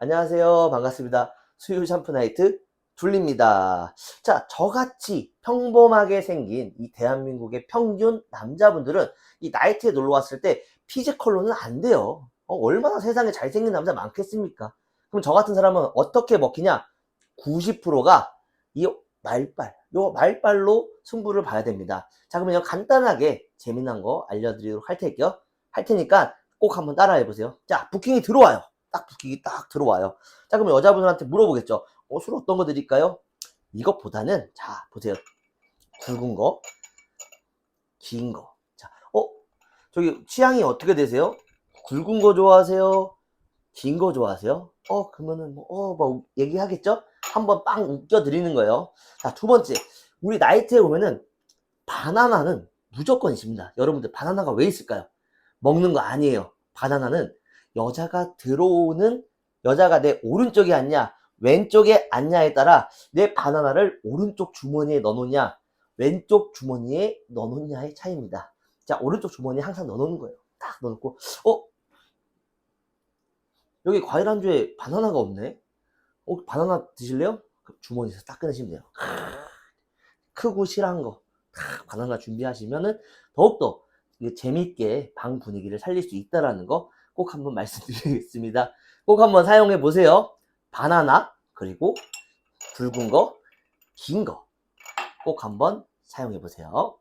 안녕하세요. 반갑습니다. 수유 샴푸 나이트 둘리입니다. 자, 저같이 평범하게 생긴 이 대한민국의 평균 남자분들은 이 나이트에 놀러 왔을 때 피지컬로는 안 돼요. 어, 얼마나 세상에 잘생긴 남자 많겠습니까? 그럼 저 같은 사람은 어떻게 먹히냐? 90%가 이 말빨, 요 말빨로 승부를 봐야 됩니다. 자, 그러면 간단하게 재미난 거 알려드리도록 할 테니까요. 할 테니까 꼭 한번 따라해 보세요. 자, 부킹이 들어와요. 딱 부킹이 딱 들어와요. 자, 그럼 여자분들한테 물어보겠죠. 어, 술 어떤 거 드릴까요? 이것보다는, 자, 보세요. 굵은 거, 긴 거. 자, 어, 저기 취향이 어떻게 되세요? 굵은 거 좋아하세요? 긴 거 좋아하세요? 어, 그러면은, 뭐, 어, 뭐, 얘기하겠죠? 한번 빵 웃겨드리는 거예요. 자, 두 번째. 우리 나이트에 오면은, 바나나는 무조건 있습니다. 여러분들, 바나나가 왜 있을까요? 먹는 거 아니에요. 바나나는 여자가 들어오는, 여자가 내 오른쪽에 앉냐, 왼쪽에 앉냐에 따라 내 바나나를 오른쪽 주머니에 넣어놓냐, 왼쪽 주머니에 넣어놓냐의 차이입니다. 자, 오른쪽 주머니에 항상 넣어놓는 거예요. 딱 넣어놓고, 어? 여기 과일 안주에 바나나가 없네? 어, 바나나 드실래요? 주머니에서 딱 꺼내시면 돼요. 크고 실한 거. 딱 바나나 준비하시면은 더욱더 재밌게 방 분위기를 살릴 수 있다라는 거 꼭 한번 말씀드리겠습니다. 꼭 한번 사용해 보세요. 바나나, 그리고 굵은 거, 긴 거. 꼭 한번 사용해 보세요.